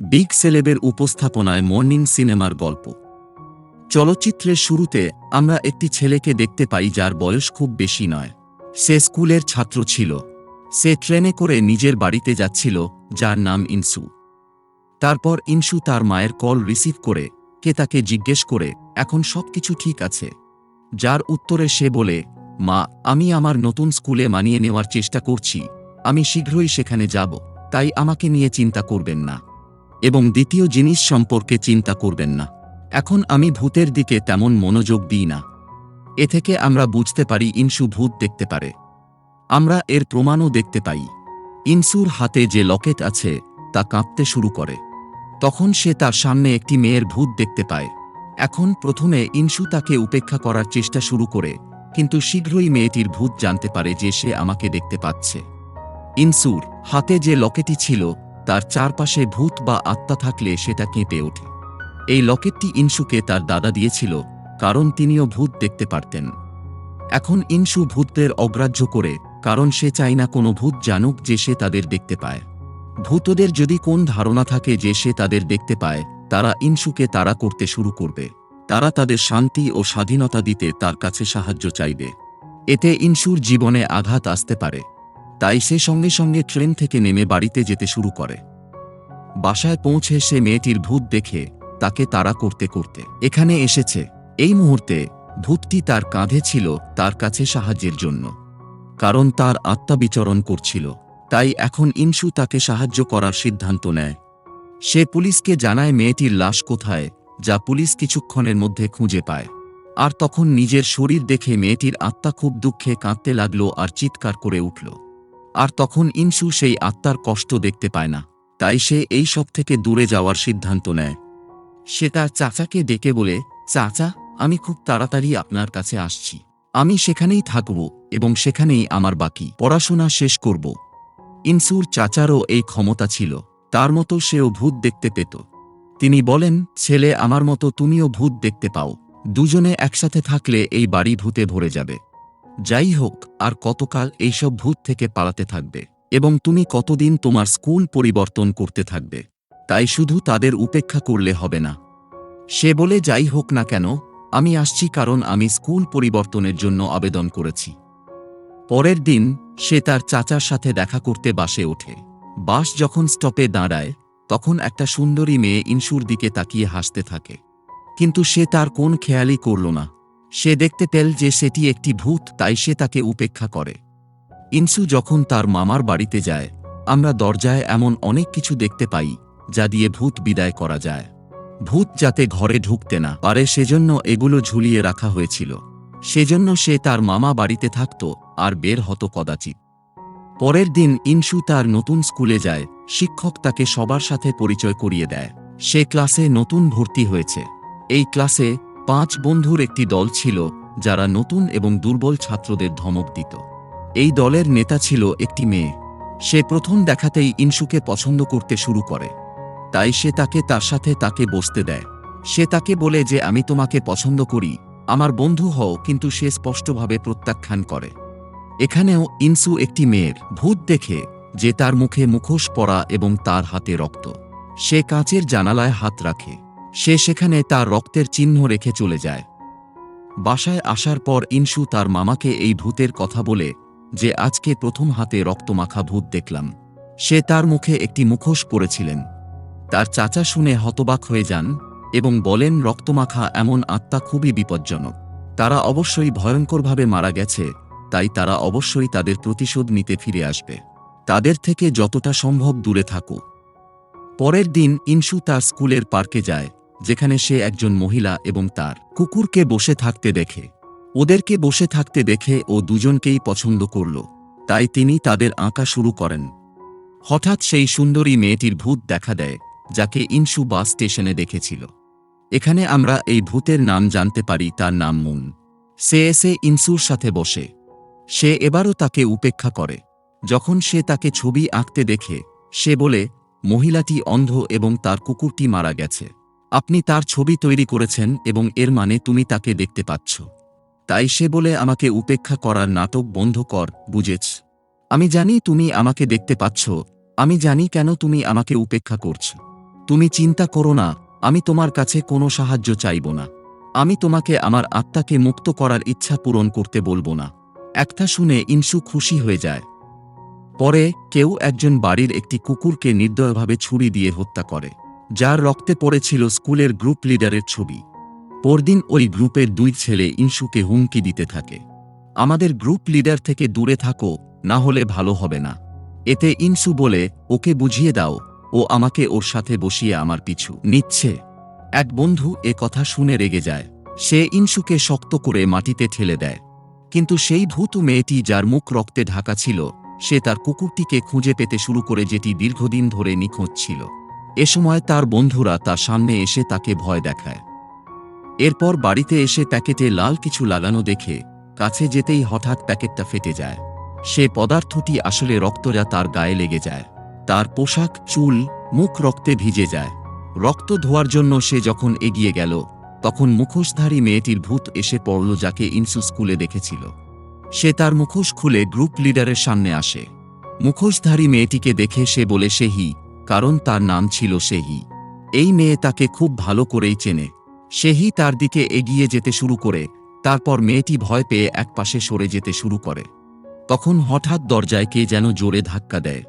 Big সেলেবের উপস্থাপনায় morning সিনেমার গল্প। চলচ্চিত্রের শুরুতে আমরা একটি ছেলেকে দেখতে পাই যার বয়স খুব বেশি নয়। সে স্কুলের ছাত্র ছিল। সে ট্রেনে করে নিজের বাড়িতে যাচ্ছিল, যার নাম ইনসু। তারপর ইনসু তার মায়ের কল রিসিভ করে, কে তাকে জিজ্ঞেস করে, এখন সবকিছু ঠিক আছে? যার উত্তরে সে বলে, মা, আমি আমার নতুন স্কুলে মানিয়ে নেওয়ার চেষ্টা করছি। আমি শীঘ্রই সেখানে যাব, তাই আমাকে নিয়ে চিন্তা করবেন না। এবং দ্বিতীয় জিনিস সম্পর্কে চিন্তা করবেন না। এখন আমি ভূতের দিকে তেমন মনোযোগ দিই না। এ থেকে আমরা বুঝতে পারি ইনসু ভূত দেখতে পারে। আমরা এর প্রমাণও দেখতে পাই। ইনসুর হাতে যে লকেট আছে, তা কাঁপতে শুরু করে। তখন সে তার সামনে একটি মেয়ের ভূত দেখতে পায়। এখন প্রথমে ইনসু তাকে উপেক্ষা করার চেষ্টা শুরু করে, কিন্তু শীঘ্রই মেয়েটির ভূত জানতে পারে যে সে আমাকে দেখতে পাচ্ছে। ইনসুর হাতে যে লকেটটি ছিল তার চারপাশে ভূত বা আত্মা থাকলে সেটা কেঁপে ওঠে। এই লকেটটি ইনসুকে তার দাদা দিয়েছিল, কারণ তিনিও ভূত দেখতে পারতেন। এখন ইনসু ভূতদের অগ্রাহ্য করে, কারণ সে চায় না কোনো ভূত জানুক যে সে তাদের দেখতে পায়। ভূতদের যদি কোন ধারণা থাকে যে সে তাদের দেখতে পায়, তারা ইনসুকে তারা করতে শুরু করবে। তারা তাদের শান্তি ও স্বাধীনতা দিতে তার কাছে সাহায্য চাইবে। এতে ইনসুর জীবনে আঘাত আসতে পারে। তাই সে সঙ্গে সঙ্গে ট্রেন থেকে নেমে বাড়িতে যেতে শুরু করে। বাসায় পৌঁছে সে মেয়েটির ভূত দেখে তাকে তাড়া করতে করতে এখানে এসেছে। এই মুহূর্তে ভূতটি তার কাঁধে ছিল তার কাছে সাহায্যের জন্য, কারণ তার আত্মা বিচরণ করছিল। তাই এখন ইনসু তাকে সাহায্য করার সিদ্ধান্ত নেয়। সে পুলিশকে জানায় মেয়েটির লাশ কোথায়, যা পুলিশ কিছুক্ষণের মধ্যে খুঁজে পায়। আর তখন নিজের শরীর দেখে মেয়েটির আত্মা খুব দুঃখে কাঁদতে লাগল আর চিৎকার করে উঠল। আর তখন ইনসু সেই আত্মার কষ্ট দেখতে পায় না, তাই সে এই সব থেকে দূরে যাওয়ার সিদ্ধান্ত নেয়। সে তার চাচাকে ডেকে বলে, চাচা, আমি খুব তাড়াতাড়ি আপনার কাছে আসছি। আমি সেখানেই থাকব এবং সেখানেই আমার বাকি পড়াশোনা শেষ করব। ইনসুর চাচারও এই ক্ষমতা ছিল, তার মতো সেও ভূত দেখতে পেত। তিনি বলেন, ছেলে, আমার মতো তুমিও ভূত দেখতে পাও। দুজনে একসাথে থাকলে এই বাড়ি ভূতে ভরে যাবে। যাই হোক, আর কতকাল এইসব ভূত থেকে পালাতে থাকবে? এবং তুমি কতদিন তোমার স্কুল পরিবর্তন করতে থাকবে? তাই শুধু তাদের উপেক্ষা করলে হবে না। সে বলে, যাই হোক না কেন, আমি আসছি কারণ আমি স্কুল পরিবর্তনের জন্য আবেদন করেছি। পরের দিন সে তার চাচার সাথে দেখা করতে বাসে ওঠে। বাস যখন স্টপে দাঁড়ায়, তখন একটা সুন্দরী মেয়ে ইনসুর দিকে তাকিয়ে হাসতে থাকে। কিন্তু সে তার কোন খেয়ালই করল না। সে দেখতে পেল যে সেটি একটি ভূত, তাই সে তাকে উপেক্ষা করে। ইনসু যখন তার মামার বাড়িতে যায়, আমরা দরজায় এমন অনেক কিছু দেখতে পাই, যা দিয়ে ভূত বিদায় করা যায়। ভূত যাতে ঘরে ঢুকতে না পারে, সেজন্য এগুলো ঝুলিয়ে রাখা হয়েছিল। সেজন্য সে তার মামা বাড়িতে থাকত, আর বের হতো কদাচিৎ। পরের দিন ইনসু তার নতুন স্কুলে যায়, শিক্ষক তাকে সবার সাথে পরিচয় করিয়ে দেয়। সে ক্লাসে নতুন ভর্তি হয়েছে। এই ক্লাসে পাঁচ বন্ধুর একটি দল ছিল, যারা নতুন এবং দুর্বল ছাত্রদের ধমক দিত। এই দলের নেতা ছিল একটি মেয়ে। সে প্রথম দেখাতেই ইনসুকে পছন্দ করতে শুরু করে। তাই সে তাকে তার সাথে তাকে বসতে দেয়। সে তাকে বলে যে, আমি তোমাকে পছন্দ করি। আমার বন্ধু হও, কিন্তু সে স্পষ্টভাবে প্রত্যাখ্যান করে। এখানেও ইনসু একটি মেয়ের ভূত দেখে যে তার মুখে মুখোশ পরা এবং তার হাতে রক্ত। সে কাঁচের জানালায় হাত রাখে। সে সেখানে তার রক্তের চিহ্ন রেখে চলে যায়। বাসায় আসার পর ইনসু তার মামাকে এই ভূতের কথা বলে যে আজকে প্রথম হাতে রক্তমাখা ভূত দেখলাম। সে তার মুখে একটি মুখোশ পরেছিলেন। তার চাচা শুনে হতবাক হয়ে যান এবং বলেন, রক্তমাখা এমন আত্মা খুবই বিপজ্জনক। তারা অবশ্যই ভয়ঙ্করভাবে মারা গেছে, তাই তারা অবশ্যই তাদের প্রতিশোধ নিতে ফিরে আসবে। তাদের থেকে যতটা সম্ভব দূরে থাকো। পরের দিন ইনসু তার স্কুলের পার্কে যায় যেখানে সে একজন মহিলা এবং তার কুকুরকে বসে থাকতে দেখে। ওদেরকে বসে থাকতে দেখে ও দুজনকেই পছন্দ করল। তাই তিনি তাদের আঁকা শুরু করেন। হঠাৎ সেই সুন্দরী মেয়েটির ভূত দেখা দেয়, যাকে ইনসু বাস স্টেশনে দেখেছিল। এখানে আমরা এই ভূতের নাম জানতে পারি, তার নাম মুন। সে এসে ইনসুর সাথে বসে। সে এবারও তাকে উপেক্ষা করে। যখন সে তাকে ছবি আঁকতে দেখে, সে বলে, মহিলাটি অন্ধ এবং তার কুকুরটি মারা গেছে। আপনি তার ছবি তৈরি করেছেন এবং এর মানে তুমি তাকে দেখতে পাচ্ছ। তাই সে বলে, আমাকে উপেক্ষা করার নাটক বন্ধ কর, বুঝেছ? আমি জানি তুমি আমাকে দেখতে পাচ্ছ। আমি জানি কেন তুমি আমাকে উপেক্ষা করছ। তুমি চিন্তা করো না, আমি তোমার কাছে কোনো সাহায্য চাইব না। আমি তোমাকে আমার আত্মাকে মুক্ত করার ইচ্ছা পূরণ করতে বলব না। একটা শুনে ইনসু খুশি হয়ে যায়। পরে কেউ একজন বাড়ির একটি কুকুরকে নির্দয়ভাবে ছুরি দিয়ে হত্যা করে। যার রক্তে পড়েছিল স্কুলের গ্রুপ লিডারের ছবি। পরদিন ওই গ্রুপের দুই ছেলে ইনসুকে হুমকি দিতে থাকে। আমাদের গ্রুপ লিডার থেকে দূরে থাকো, না হলে ভালো হবে না। এতে ইনসু বলে, ওকে বুঝিয়ে দাও, ও আমাকে ওর সাথে বসিয়ে আমার পিছু নিচ্ছে। এক বন্ধু এ কথা শুনে রেগে যায়। সে ইনসুকে শক্ত করে মাটিতে ঠেলে দেয়। কিন্তু সেই ভূত মেয়েটি যার মুখ রক্তে ঢাকা ছিল, সে তার কুকুরটিকে খুঁজে পেতে শুরু করে যেটি দীর্ঘদিন ধরে নিখোঁজ ছিল। এ সময় তার বন্ধুরা তার সামনে এসে তাকে ভয় দেখায়। এরপর বাড়িতে এসে প্যাকেটে লাল কিছু লাগানো দেখে কাছে যেতেই হঠাৎ প্যাকেটটা ফেটে যায়। সে পদার্থটি আসলে রক্তরা তার গায়ে লেগে যায়। তার পোশাক, চুল, মুখ রক্তে ভিজে যায়। রক্ত ধোয়ার জন্য সে যখন এগিয়ে গেল, তখন মুখোশধারী মেয়েটির ভূত এসে পড়ল যাকে ইনসু স্কুলে দেখেছিল। সে তার মুখোশ খুলে গ্রুপ লিডারের সামনে আসে। মুখোশধারী মেয়েটিকে দেখে সে বলে সেহি কারণ তার নাম ছিল সেহি। এই মেয়ে তাকে খুব ভালো করেই চেনে। সেহি তার দিকে এগিয়ে যেতে শুরু করে, তারপর মেয়েটি ভয় পেয়ে একপাশে সরে যেতে শুরু করে। তখন হঠাৎ দরজায় কে যেন জোরে ধাক্কা দেয়।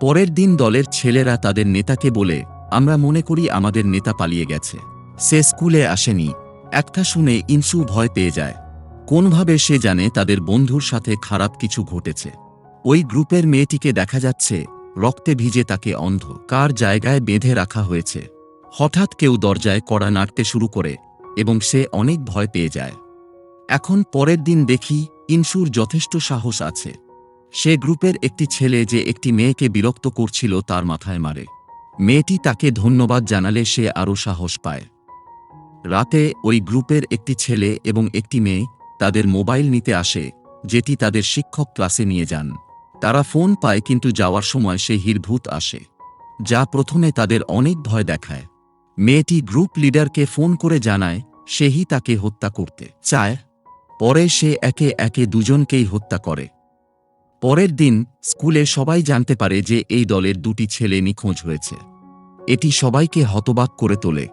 পরের দিন দলের ছেলেরা তাদের নেতাকে বলে, আমরা মনে করি আমাদের নেতা পালিয়ে গেছে। সে স্কুলে আসেনি। একটা শুনে ইনসু ভয় পেয়ে যায়। কোনভাবে সে জানে তাদের বন্ধুর সাথে খারাপ কিছু ঘটেছে। ওই গ্রুপের মেয়েটিকে দেখা যাচ্ছে রক্তে ভিজে তাকে অন্ধ। কার জায়গায় বেঁধে রাখা হয়েছে? হঠাৎ কেউ দরজায় কড়া নাড়তে শুরু করে এবং সে অনেক ভয় পেয়ে যায়। এখন পরের দিন দেখি ইনসুর যথেষ্ট সাহস আছে। সে গ্রুপের একটি ছেলে যে একটি মেয়েকে বিরক্ত করছিল তার মাথায় মারে। মেয়েটি তাকে ধন্যবাদ জানালে সে আরও সাহস পায়। রাতে ওই গ্রুপের একটি ছেলে এবং একটি মেয়ে তাদের মোবাইল নিতে আসে, যেটি তাদের শিক্ষক ক্লাসে নিয়ে যান। তারা ফোন পায় কিন্তু যাওয়ার সময় সে হিরভূত আসে, যা প্রথমে তাদের অনেক ভয় দেখায়। মেয়েটি গ্রুপ লিডারকে ফোন করে জানায়, সেহি তাকে হত্যা করতে। চায়। পরে সে একে একে দুজনকেই হত্যা করে। পরের দিন স্কুলে সবাই জানতে পারে যে এই দলের দুটি ছেলে নিখোঁজ হয়েছে। এটি সবাইকে হতবাক করে তোলে।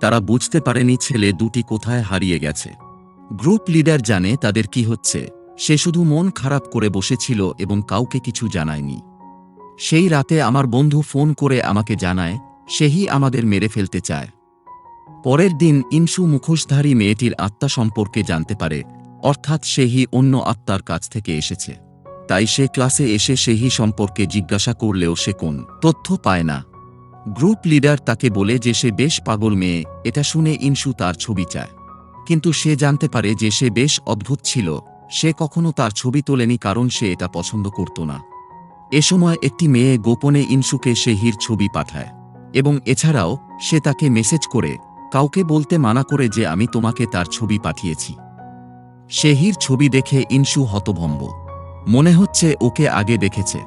তারা বুঝতে পারেনি ছেলে দুটি কোথায় হারিয়ে গেছে। গ্রুপ লিডার জানে তাদের কি হচ্ছে। সে শুধু মন খারাপ করে বসেছিল এবং কাউকে কিছু জানায়নি। সেই রাতে আমার বন্ধু ফোন করে আমাকে জানায়, সেহি আমাদের মেরে ফেলতে চায়। পরের দিন ইনসু মুখোশধারী মেয়েটির আত্মা সম্পর্কে জানতে পারে, অর্থাৎ সেহি অন্য আত্মার কাছ থেকে এসেছে। তাই সে ক্লাসে এসে সেহি সম্পর্কে জিজ্ঞাসা করলেও সে কোন তথ্য পায় না। গ্রুপ লিডার তাকে বলে যে সে বেশ পাগল মেয়ে, এটা শুনে ইনসু তার ছবি চায়। কিন্তু সে জানতে পারে যে সে বেশ অদ্ভুত ছিল। সে কখনো তার ছবি তোলেনি কারণ সে এটা পছন্দ করত না। এ সময় একটি মেয়ে গোপনে ইনসুকে সে হির ছবি পাঠায় এবং এছাড়াও সে তাকে মেসেজ করে কাউকে বলতে মানা করে যে আমি তোমাকে তার ছবি পাঠিয়েছি। সেহির ছবি দেখে ইনসু হতভম্ব। মনে হচ্ছে ওকে আগে দেখেছে।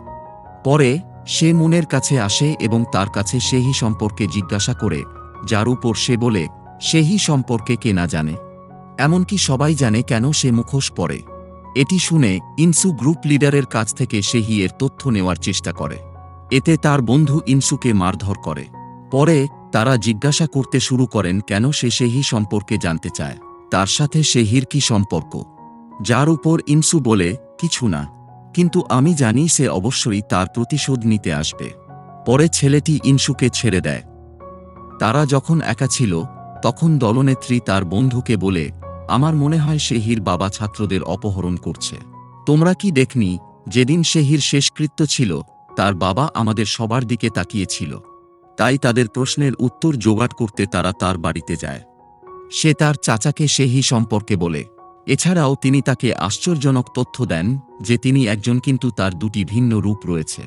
পরে সে মুনের কাছে আসে এবং তার কাছে সেহি সম্পর্কে জিজ্ঞাসা করে, যার উপর সে বলে সেহি সম্পর্কে কে না জানে। এমনকি সবাই জানে কেন সে মুখোশ পরে। এটি শুনে ইনসু গ্রুপ লিডারের কাছ থেকে সেহি এর তথ্য নেওয়ার চেষ্টা করে। এতে তার বন্ধু ইনসুকে মারধর করে। পরে তারা জিজ্ঞাসা করতে শুরু করেন কেন সে সেহি সম্পর্কে জানতে চায়। তার সাথে সেহির কি সম্পর্ক? যার উপর ইনসু বলে, কিছু না। কিন্তু আমি জানি সে অবশ্যই তার প্রতিশোধ নিতে আসবে। পরে ছেলেটি ইনসুকে ছেড়ে দেয়। তারা যখন একা ছিল, তখন দলনেত্রী তার বন্ধুকে বলে আমার মনে হয় সেহির বাবা ছাত্রদের অপহরণ করছে। তোমরা কি দেখনি, যেদিন সেহির শেষকৃত্য ছিল, তার বাবা আমাদের সবার দিকে তাকিয়েছিল। তাই তাদের প্রশ্নের উত্তর জোগাড় করতে তারা তার বাড়িতে যায়। সে তার চাচাকে সেহি সম্পর্কে বলে। এছাড়াও তিনি তাকে আশ্চর্যজনক তথ্য দেন, যে তিনি একজন কিন্তু তার দুটি ভিন্ন রূপ রয়েছে।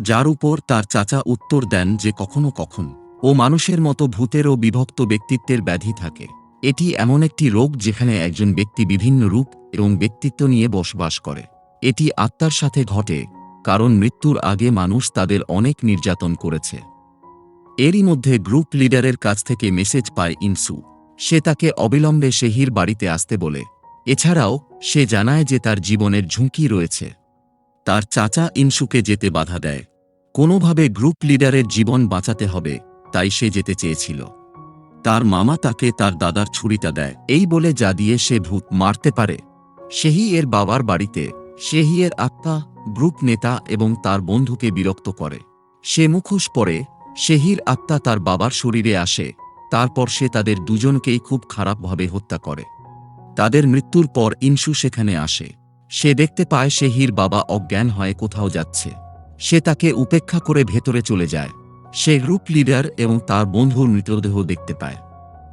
যার উপর তার চাচা উত্তর দেন যে কখনো কখন, ও মানুষের মতো ভূতেরও বিভক্ত ব্যক্তিত্বের ব্যাধি থাকে। এটি এমন একটি রোগ যেখানে একজন ব্যক্তি বিভিন্ন রূপ এবং ব্যক্তিত্ব নিয়ে বসবাস করে। এটি আত্মার সাথে ঘটে, কারণ মৃত্যুর আগে মানুষ তাদের অনেক নির্যাতন করেছে। এরই মধ্যে গ্রুপ লিডারের কাছ থেকে মেসেজ পায় ইনসু। সে তাকে অবিলম্বে সেহির বাড়িতে আসতে বলে। এছাড়াও, সে জানায় যে তার জীবনের ঝুঁকি রয়েছে। তার চাচা ইনসুকে যেতে বাধা দেয়। কোনোভাবে গ্রুপ লিডারের জীবন বাঁচাতে হবে, তাই সে যেতে চেয়েছিল। তার মামা তাকে তার দাদার ছুরিটা দেয়। এই বলে যা দিয়ে সে ভূত মারতে পারে। সেহি এর বাবার বাড়িতে, সেহি এর আত্মা, গ্রুপ নেতা এবং তার বন্ধুকে বিরক্ত করে। সে মুখোশ পরে, সেহির আত্মা তার বাবার শরীরে আসে। তারপর সে তাদের দুজনকেই খুব খারাপভাবে হত্যা করে। তাদের মৃত্যুর পর ইনসু সেখানে আসে। সে দেখতে পায় সেহির বাবা অজ্ঞান হয়ে কোথাও যাচ্ছে। সে তাকে উপেক্ষা করে ভেতরে চলে যায়। সে গ্রুপ লিডার এবং তার বন্ধুর মৃতদেহ দেখতে পায়।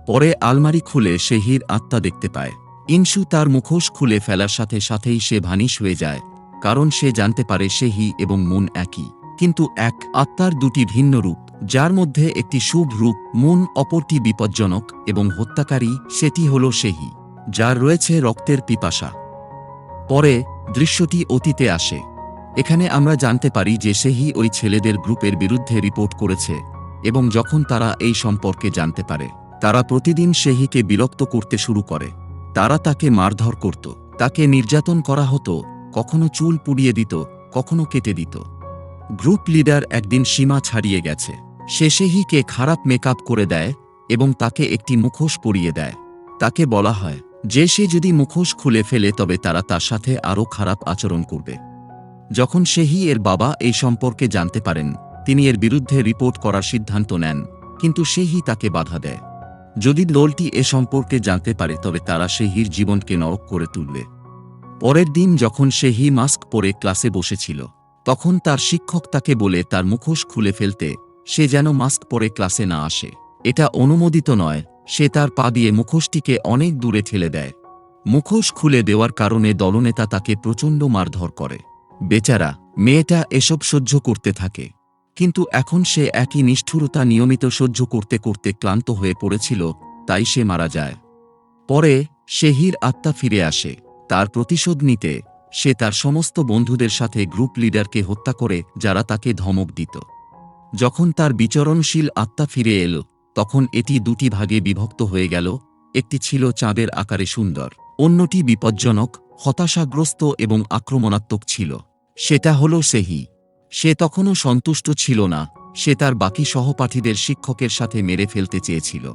পরে আলমারি খুলে সেহির আত্মা দেখতে পায়। ইনসু তার মুখোশ খুলে ফেলার সাথে সাথেই সে ভানিশ হয়ে যায়, কারণ সে জানতে পারে সেহি এবং মুন একই। কিন্তু এক আত্মার দুটি ভিন্ন রূপ, যার মধ্যে একটি শুভ রূপ, মুন অপরটি বিপজ্জনক এবং হত্যাকারী, সেটি হল সেহি যার রয়েছে রক্তের পিপাসা। পরে দৃশ্যটি অতীতে আসে। এখানে আমরা জানতে পারি যে সেহি ওই ছেলেদের গ্রুপের বিরুদ্ধে রিপোর্ট করেছে এবং যখন তারা এই সম্পর্কে জানতে পারে, তারা প্রতিদিন সেহিকে বিরক্ত করতে শুরু করে। তারা তাকে মারধর করত, তাকে নির্যাতন করা হতো, কখনো চুল পুড়িয়ে দিত, কখনো কেটে দিত। গ্রুপ লিডার একদিন সীমা ছাড়িয়ে গেছে। সে সেহিকে খারাপ মেকআপ করে দেয় এবং তাকে একটি মুখোশ পরিয়ে দেয়। তাকে বলা হয়, যে সে যদি মুখোশ খুলে ফেলে তবে তারা তার সাথে আরও খারাপ আচরণ করবে। যখন সেহি এর বাবা এই সম্পর্কে জানতে পারেন, তিনি এর বিরুদ্ধে রিপোর্ট করার সিদ্ধান্ত নেন, কিন্তু সেহি তাকে বাধা দেয়। যদি দলটি এ সম্পর্কে জানতে পারে, তবে তারা সেহির জীবনকে নরক করে তুলবে। পরের দিন যখন সেহি মাস্ক পরে ক্লাসে বসেছিল, তখন তার শিক্ষক তাকে বলে তার মুখোশ খুলে ফেলতে, সে যেন মাস্ক পরে ক্লাসে না আসে। এটা অনুমোদিত নয়, সে তার পা দিয়ে মুখোশটিকে অনেক দূরে ঠেলে দেয়। মুখোশ খুলে দেওয়ার কারণে দলনেতা তাকে প্রচণ্ড মারধর করে। বেচারা, মেয়েটা এসব সহ্য করতে থাকে। কিন্তু এখন সে একই নিষ্ঠুরতা নিয়মিত সহ্য করতে করতে ক্লান্ত হয়ে পড়েছিল, তাই সে মারা যায়। পরে সেহির আত্মা ফিরে আসে। তার প্রতিশোধ নিতে সে তার সমস্ত বন্ধুদের সাথে গ্রুপ লিডারকে হত্যা করে, যারা তাকে ধমক দিত। যখন তার বিচরণশীল আত্মা ফিরে এল, তখন এটি দুটি ভাগে বিভক্ত হয়ে গেল, একটি ছিল চাঁদের আকারে সুন্দর, অন্যটি বিপজ্জনক, হতাশাগ্রস্ত এবং আক্রমণাত্মক ছিল। সেটা হল সেহি। সে তখনও সন্তুষ্ট ছিল না, সে তার বাকি সহপাঠীদের শিক্ষকের সাথে মেরে ফেলতে চেয়েছিল।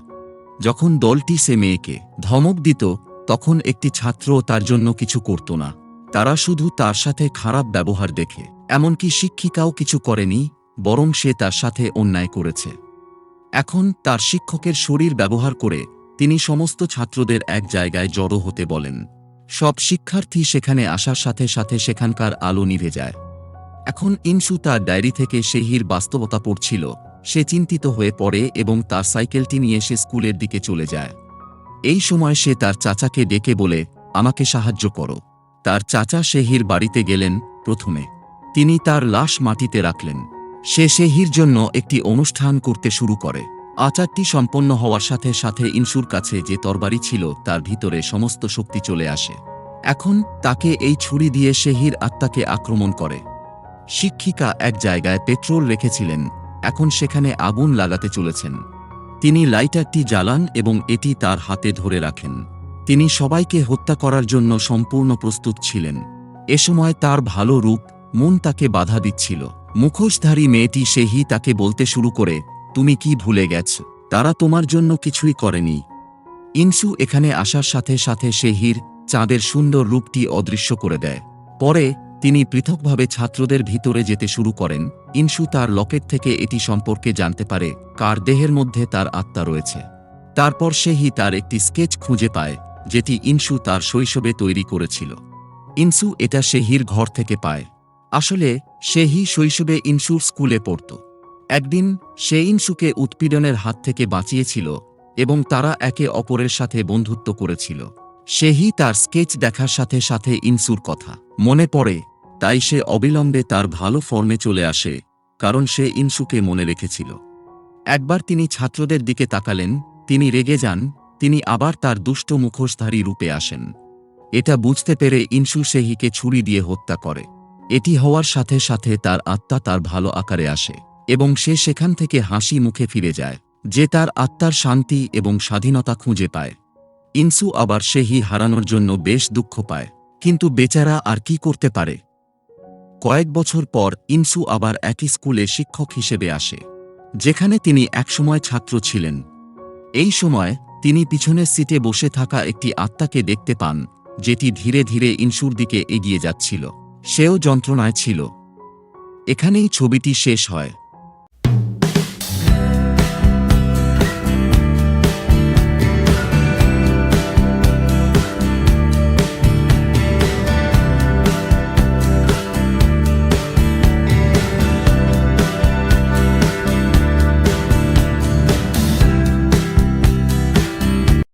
যখন দলটি সে মেয়েকে ধমক দিত, তখন একটি ছাত্রও তার জন্য কিছু করত না। তারা শুধু তার সাথে খারাপ ব্যবহার দেখে, এমনকি শিক্ষিকাও কিছু করেনি, বরং সে তার সাথে অন্যায় করেছে। এখন তার শিক্ষকের শরীর ব্যবহার করে তিনি সমস্ত ছাত্রদের এক জায়গায় জড়ো হতে বলেন। সব শিক্ষার্থী সেখানে আসার সাথে সাথে সেখানকার আলো নিভে যায়। এখন ইনসু তার ডায়েরি থেকে সেহির বাস্তবতা পড়ছিল। সে চিন্তিত হয়ে পড়ে এবং তার সাইকেলটি নিয়ে সে স্কুলের দিকে চলে যায়। এই সময় সে তার চাচাকে ডেকে বলে, আমাকে সাহায্য করো। তার চাচা সেহির বাড়িতে গেলেন প্রথমে। তিনি তার লাশ মাটিতে রাখলেন। সে সেহির জন্য একটি অনুষ্ঠান করতে শুরু করে। আচারটি সম্পন্ন হওয়ার সাথে সাথে ইনসুর কাছে যে তরবারি ছিল, তার ভিতরে সমস্ত শক্তি চলে আসে। এখন তাকে এই ছুরি দিয়ে সেহির আত্মাকে আক্রমণ করে। শিক্ষিকা এক জায়গায় পেট্রোল রেখেছিলেন, এখন সেখানে আগুন লাগাতে চলেছেন। তিনি লাইটারটি জ্বালান এবং এটি তার হাতে ধরে রাখেন। তিনি সবাইকে হত্যা করার জন্য সম্পূর্ণ প্রস্তুত ছিলেন। এ সময় তার ভালো রূপ মন তাকে বাধা দিচ্ছিল। মুখোশধারী মেয়েটি সেহি তাকে বলতে শুরু করে তুমি কি ভুলে গেছ? তারা তোমার জন্য কিছুই করেনি। ইনসু এখানে আসার সাথে সাথে সেহির চাঁদের সুন্দর রূপটি অদৃশ্য করে দেয়। পরে তিনি পৃথকভাবে ছাত্রদের ভিতরে যেতে শুরু করেন। ইনসু তার লকেট থেকে এটি সম্পর্কে জানতে পারে, কার দেহের মধ্যে তার আত্মা রয়েছে। তারপর সেহি তার একটি স্কেচ খুঁজে পায়, যেটি ইনসু তার শৈশবে তৈরি করেছিল। ইনসু এটা সেহির ঘর থেকে পায়। আসলে সেহি শৈশবে ইনসুর স্কুলে পড়ত। একদিন সে ইনসুকে উৎপীড়নের হাত থেকে বাঁচিয়েছিল এবং তারা একে অপরের সাথে বন্ধুত্ব করেছিল। সেহি তার স্কেচ দেখার সাথে সাথে ইনসুর কথা মনে পড়ে, তাই সে অবিলম্বে তার ভালো ফর্মে চলে আসে, কারণ সে ইনসুকে মনে রেখেছিল। একবার তিনি ছাত্রদের দিকে তাকালেন, তিনি রেগে যান, তিনি আবার তার দুষ্ট মুখোশধারী রূপে আসেন। এটা বুঝতে পেরে ইনসু সেহিকে ছুরি দিয়ে হত্যা করে। এটি হওয়ার সাথে সাথে তার আত্মা তার ভালো আকারে আসে। এবং সে সেখান থেকে হাসি মুখে ফিরে যায়, যে তার আত্মার শান্তি এবং স্বাধীনতা খুঁজে পায়। ইনসু আবার সেহি হারানোর জন্য বেশ দুঃখ পায়, কিন্তু বেচারা আর কি করতে পারে? কয়েক বছর পর ইনসু আবার একই স্কুলে শিক্ষক হিসেবে আসে, যেখানে তিনি একসময় ছাত্র ছিলেন। এই সময় তিনি পিছনের সিটে বসে থাকা একটি আত্মাকে দেখতে পান, যেটি ধীরে ধীরে ইনসুর দিকে এগিয়ে যাচ্ছিল। সেও যন্ত্রণায় ছিল। এখানেই ছবিটি শেষ হয়।